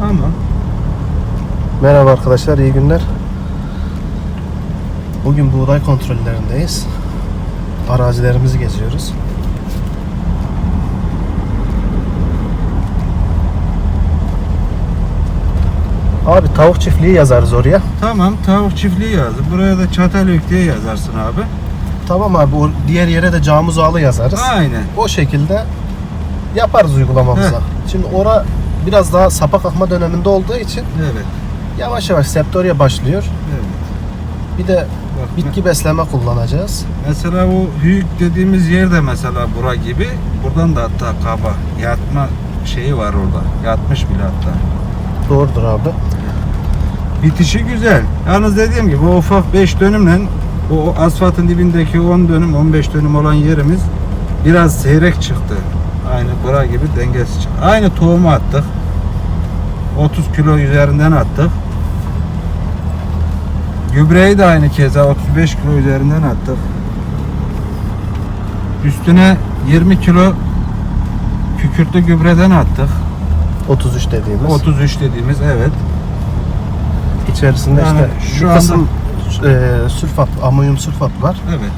Tamam. Merhaba arkadaşlar, iyi günler. Bugün buğday kontrollerindeyiz. Arazilerimizi geziyoruz. Abi tavuk çiftliği yazarız oraya. Tamam tavuk çiftliği yazdı. Buraya da Çatalhöyük diye yazarsın abi. Tamam abi, o diğer yere de Camuzağlı yazarız. Aynen. O şekilde yaparız uygulamamıza. Şimdi ora biraz daha sapak akma döneminde olduğu için Evet. yavaş yavaş septoriye başlıyor. Evet. Bir de Bak, bitki besleme kullanacağız. Mesela bu hüyük dediğimiz yer de mesela bura gibi. Buradan da hatta kaba yatma şeyi var orada. Yatmış bile hatta. Doğrudur abi. Bitişi güzel. Yalnız dediğim gibi o ufak 5 dönümle o asfaltın dibindeki 10 dönüm 15 dönüm olan yerimiz biraz seyrek çıktı. Aynı bura gibi dengesiz çıktı. Aynı tohumu attık. 30 kilo üzerinden attık. Gübreyi de aynı keza 35 kilo üzerinden attık. Üstüne 20 kilo kükürtlü gübreden attık. 33 dediğimiz. 33 dediğimiz evet. İçerisinde Yani işte şu anda- kısım e, sülfat, amonyum sülfat var. Evet.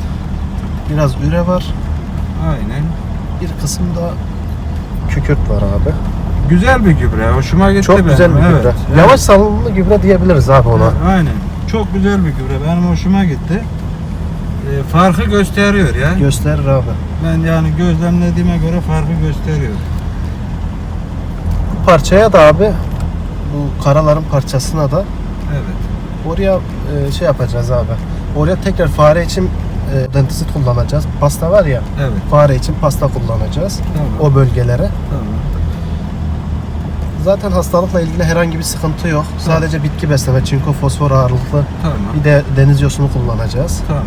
Biraz üre var. Aynen. Bir kısım da kükürt var abi. Güzel bir gübre. Hoşuma gitti Çok benim. güzel bir gübre. Evet. Yavaş salınımlı gübre diyebiliriz abi ona. Evet, Aynen. Çok güzel bir gübre. Benim hoşuma gitti. Ee, farkı gösteriyor ya. Gösterir abi. ben yani gözlemlediğime göre farkı gösteriyor. Bu parçaya da abi bu karaların parçasına da Evet. oraya e, şey yapacağız abi. Oraya tekrar fare için e, dentisit kullanacağız. Pasta var ya. Evet. Fare için pasta kullanacağız. Tamam. O bölgelere. Tamam. Zaten hastalıkla ilgili herhangi bir sıkıntı yok. Sadece bitki besleme, çinko, fosfor ağırlıklı Tamam. bir de deniz yosunu kullanacağız. Tamam.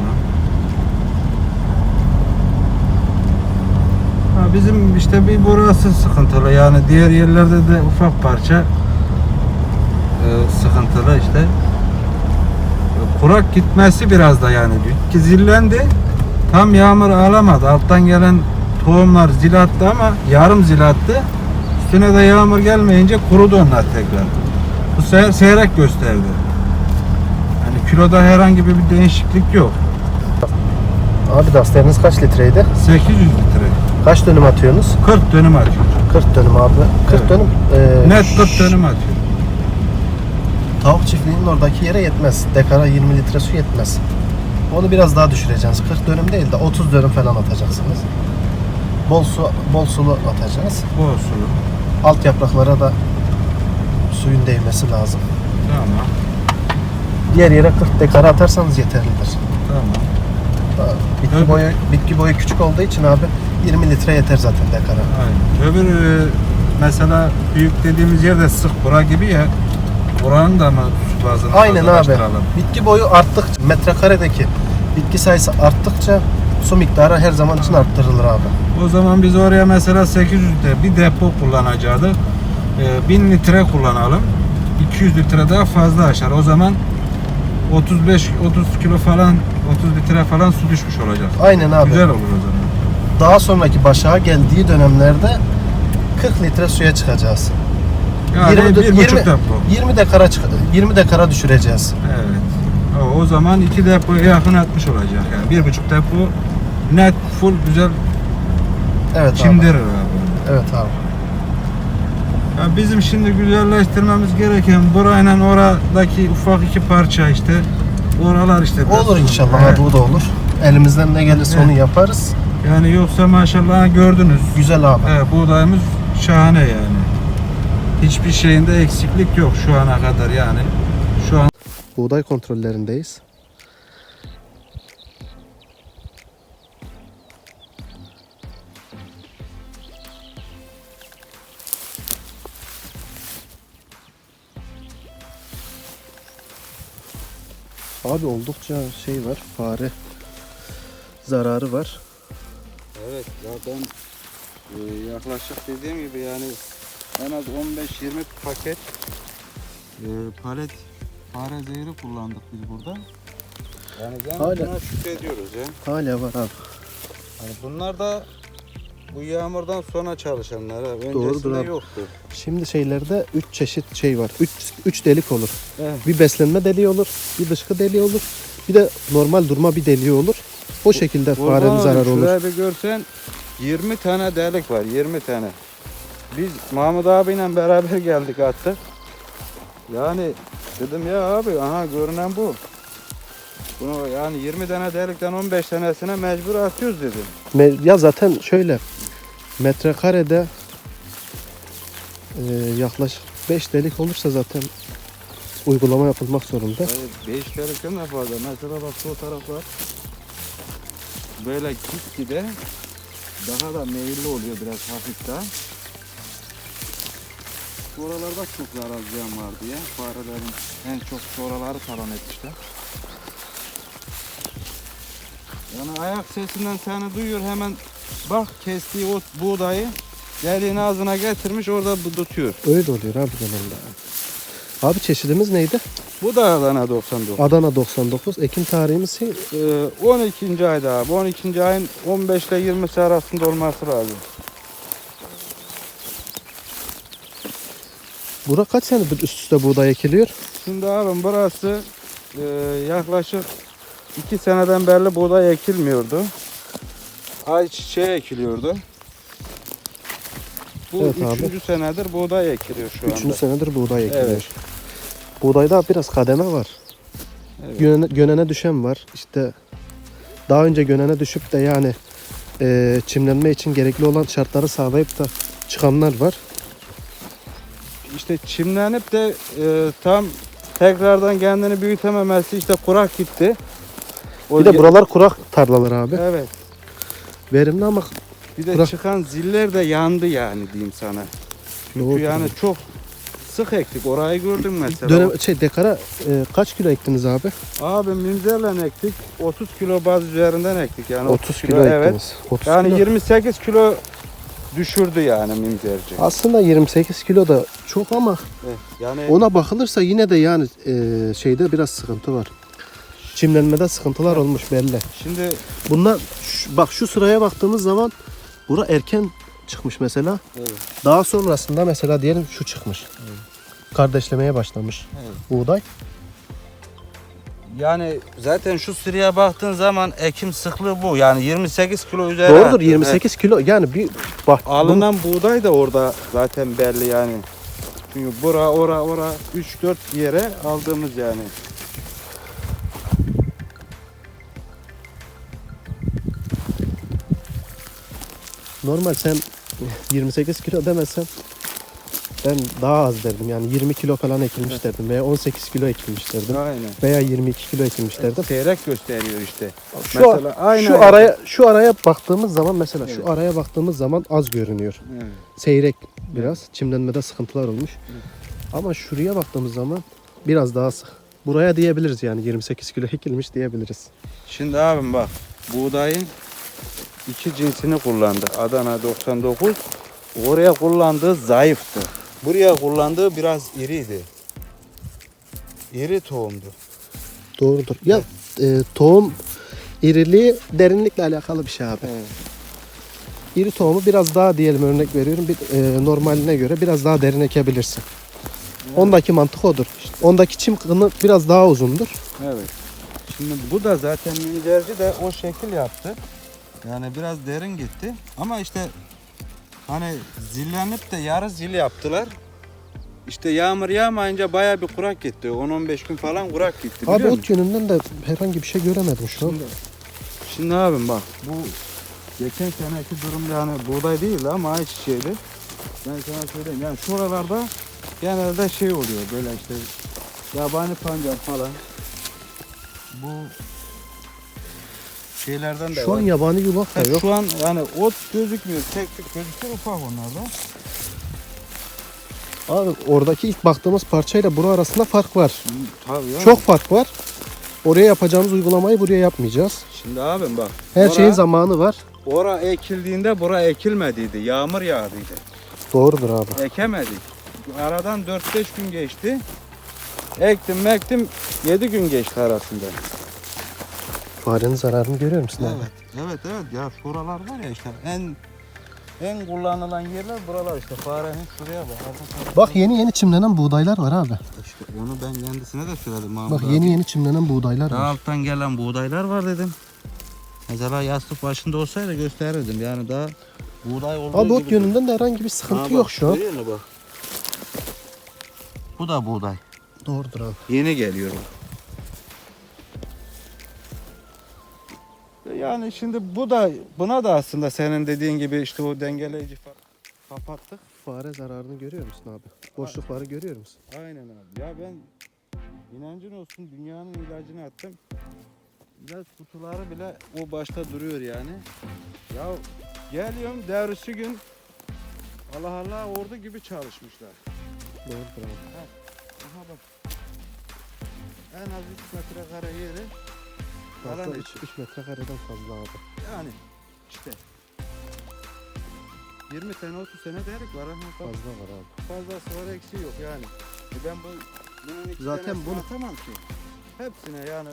Ha, bizim işte bir burası sıkıntılı. Yani diğer yerlerde de ufak parça e, sıkıntılı işte. E, Kurak gitmesi biraz da yani bitki zillendi. Tam yağmur alamadı. Alttan gelen tohumlar zil attı ama yarım zil attı. Üstüne de yağmur gelmeyince kurudu onlar tekrar. Bu sefer seyrek gösterdi. Yani kiloda herhangi bir değişiklik yok. Abi dastlarınız kaç litreydi? 800 litre. Kaç dönüm atıyorsunuz? 40 dönüm atıyor. 40 dönüm abi. 40 Evet. dönüm. e, Net 40 dönüm atıyor. Tavuk çiftliğinin oradaki yere yetmez. Dekara 20 litre su yetmez. Onu biraz daha düşüreceğiz. 40 dönüm değil de 30 dönüm falan atacaksınız. Bol su bol sulu atacağız. Bol sulu. Alt yapraklara da suyun değmesi lazım. Tamam. Diğer yere 40 dekara atarsanız yeterlidir. Tamam. Daha Bitki Tabii. boyu bitki boyu küçük olduğu için abi 20 litre yeter zaten dekara. Aynen. Öbür e, mesela büyük dediğimiz yerde sık bura gibi ya. Buranın da mı su bazını Aynen abi. Bitki boyu arttıkça metrekaredeki bitki sayısı arttıkça su miktarı her zaman için arttırılır abi. O zaman biz oraya mesela 800 litre bir depo kullanacağız. E, 1000 litre kullanalım. 200 litre daha fazla aşar. O zaman 35 30 kilo falan 30 litre falan su düşmüş olacak. Aynen abi. Güzel olur o zaman. Daha sonraki başağa geldiği dönemlerde 40 litre suya çıkacağız. Yani 20 bir buçuk 20 depo. 20 dekara çık- 20 dekara düşüreceğiz. Evet. O, zaman iki depoya yakın atmış olacak yani. Bir buçuk depo net full güzel Evet abi. çimdirir abi. Evet abi. Ya bizim şimdi güzelleştirmemiz gereken burayla oradaki ufak iki parça işte. Oralar işte. Olur inşallah Evet. abi bu da olur. Elimizden ne gelirse onu Evet. yaparız. Yani yoksa maşallah gördünüz. Güzel abi. Evet, buğdayımız şahane yani. Hiçbir şeyinde eksiklik yok şu ana kadar yani. Şu an Buğday kontrollerindeyiz. Abi oldukça şey var, fare zararı var. Evet zaten e, yaklaşık dediğim gibi yani en az 15-20 paket e, palet fare zehri kullandık biz burada. Yani ben Hala- buna şükrediyoruz ya. Hala var abi. Yani bunlar da Bu yağmurdan sonra çalışanlar ha. Öncesinde Doğrudur abi. yoktu. Şimdi şeylerde 3 çeşit şey var. 3 3 delik olur. Evet. Bir beslenme deliği olur, bir dışkı deliği olur. Bir de normal durma bir deliği olur. O şekilde farenin Kurban zararı olayım, olur. Şuraya bir görsen 20 tane delik var 20 tane. Biz Mahmut abiyle beraber geldik attık. Yani dedim ya abi aha görünen bu. Bunu yani 20 tane delikten 15 tanesine mecbur atıyoruz dedim. Me- Ya zaten şöyle metrekarede e, yaklaşık 5 delik olursa zaten uygulama yapılmak zorunda. Hayır 5 delikten de fazla. Mesela bak şu taraflar böyle gitgide daha da meyilli oluyor biraz hafif daha. Oralarda çok zarar ziyan var diye farelerin en çok oraları talan etmişler. Yani ayak sesinden seni duyuyor hemen bak kestiği o buğdayı deliğin ağzına getirmiş orada bu tutuyor. Öyle oluyor abi genelde. Abi çeşidimiz neydi? Bu da Adana 99. Adana 99. Ekim tarihimiz şey, Ee, 12. ayda abi. 12. ayın 15 ile 20'si arasında olması lazım. Bura kaç senedir üst üste buğday ekiliyor? Şimdi abim burası e, yaklaşık 2 seneden beri buğday ekilmiyordu. Ayçiçeği ekiliyordu. Bu Evet abi. üçüncü senedir buğday ekiliyor şu anda. Üçüncü senedir buğday ekiliyor. Evet. Buğdayda biraz kademe var. Evet. Gönene, gönene düşen var. İşte daha önce gönene düşüp de yani e, çimlenme için gerekli olan şartları sağlayıp da çıkanlar var. İşte çimlenip de e, tam tekrardan kendini büyütememesi işte kurak gitti. O Bir de buralar kurak tarlalar abi. Evet. Verimli ama Bir de Kurak. çıkan ziller de yandı yani diyeyim sana. Çünkü Doğru. yani çok sık ektik. Orayı gördüm mesela. dönem şey dekara e, kaç kilo ektiniz abi? Abi mimzerle ektik. 30 kilo baz üzerinden ektik yani. 30 kilo, evet. ektiniz. 30 Yani kilo. 28 kilo düşürdü yani mimzerci. Aslında 28 kilo da çok ama Evet, Yani ona bakılırsa yine de yani e, şeyde biraz sıkıntı var. Çimlenmede sıkıntılar olmuş belli. şimdi Bunlar şu- bak şu sıraya baktığımız zaman bura erken çıkmış mesela. Evet. Daha sonrasında mesela diyelim şu çıkmış. Kardeşlemeye başlamış Evet. buğday. yani zaten şu sıraya baktığın zaman ekim sıklığı bu. Yani 28 kilo üzeri. Doğrudur attı. 28 kilo yani bir bak Evet. Alınan buğday da orada zaten belli yani. Çünkü bura ora ora 3-4 yere aldığımız yani. Normal sen 28 kilo demesen ben daha az derdim yani 20 kilo falan ekilmiş derdim veya 18 kilo ekilmiş derdim Aynen. veya 22 kilo ekilmiş derdim. Seyrek gösteriyor işte. Şu, Mesela aynı şu araya şu araya baktığımız zaman mesela Evet. şu araya baktığımız zaman az görünüyor. Evet. Seyrek biraz çimlenmede sıkıntılar olmuş. Ama şuraya baktığımız zaman biraz daha sık. Buraya diyebiliriz yani 28 kilo ekilmiş diyebiliriz. Şimdi abim bak buğdayın iki cinsini kullandı. Adana 99 oraya kullandığı zayıftı. Buraya kullandığı biraz iriydi. İri tohumdu. Doğrudur. Ya e, tohum iriliği derinlikle alakalı bir şey abi. Evet. İri tohumu biraz daha diyelim örnek veriyorum bir e, normaline göre biraz daha derin ekebilirsin. Ondaki mantık odur. Ondaki çim kını biraz daha uzundur. Evet. Şimdi bu da zaten minderci de o şekil yaptı. Yani biraz derin gitti. Ama işte hani zillenip de yarı zil yaptılar. İşte yağmur yağmayınca baya bir kurak gitti. 10-15 gün falan kurak gitti. Abi ot musun? yönünden de herhangi bir şey göremedim şu an. Şimdi, şimdi abim bak bu geçen seneki durum yani buğday değildi ama ayçiçeğiydi. Ben sana söyleyeyim yani şuralarda genelde şey oluyor böyle işte yabani pancar falan. Bu şeylerden de Şu an var. yabani yulaf da Ha, yok. Şu an yani ot gözükmüyor. Tek tek gözüküyor ufak onlarda. Abi oradaki ilk baktığımız parçayla bura arasında fark var. Tabii ya. Çok fark var. Oraya yapacağımız uygulamayı buraya yapmayacağız. Şimdi abim bak. Her ora- şeyin zamanı var. Ora ekildiğinde bura ekilmediydi. Yağmur yağdıydı. Doğrudur abi. Ekemedik. Aradan 4-5 gün geçti. Ektim mektim 7 gün geçti arasında. Farenin zararını görüyor musun abi? Evet, evet, evet. Ya şuralar var ya işte en en kullanılan yerler buralar işte farenin şuraya bak. arka. Bak yeni yeni çimlenen buğdaylar var abi. İşte onu ben kendisine de söyledim Mahmut Bak abi. yeni yeni çimlenen buğdaylar Daha var. alttan gelen buğdaylar var dedim. Mesela yastık başında olsaydı gösterirdim. Yani daha buğday olduğu Abi ot gibi- yönünden de herhangi bir Ha sıkıntı bak, yok şu an. görüyor musun bak. Bu da buğday. Doğrudur abi. Yeni geliyor. Yani şimdi bu da buna da aslında senin dediğin gibi işte o dengeleyici kapattık. Fare zararını görüyor musun abi? Boşlukları görüyor musun? Aynen abi. Ya ben inancın olsun dünyanın ilacını attım. İlaç kutuları bile o başta duruyor yani. Ya geliyorum devrisi gün Allah Allah ordu gibi çalışmışlar. Doğrudur abi. Aha bak. En az 3 metrekare yeri Fazla alan 3, 3 metrekareden fazla abi. yani işte 20 sene 30 sene derik var bak Fazla var abi. fazlası var eksiği yok yani. E ben bu bunun iki Zaten tanesini bunu- atamam ki. Hepsine yani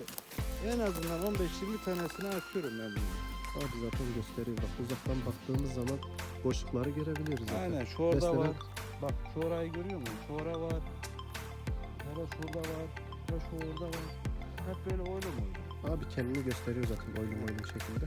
en azından 15-20 tanesini atıyorum ben bunu. Abi zaten gösteriyor. Bak uzaktan baktığımız zaman boşlukları görebiliyoruz zaten. Aynen şu orada Beslenen- var. Bak şu orayı görüyor musun? Şu ora var. Hele şurada var. Ya şu orada var. Hep böyle oylum oylum. Abi kendini gösteriyor zaten oylum oylum şekilde.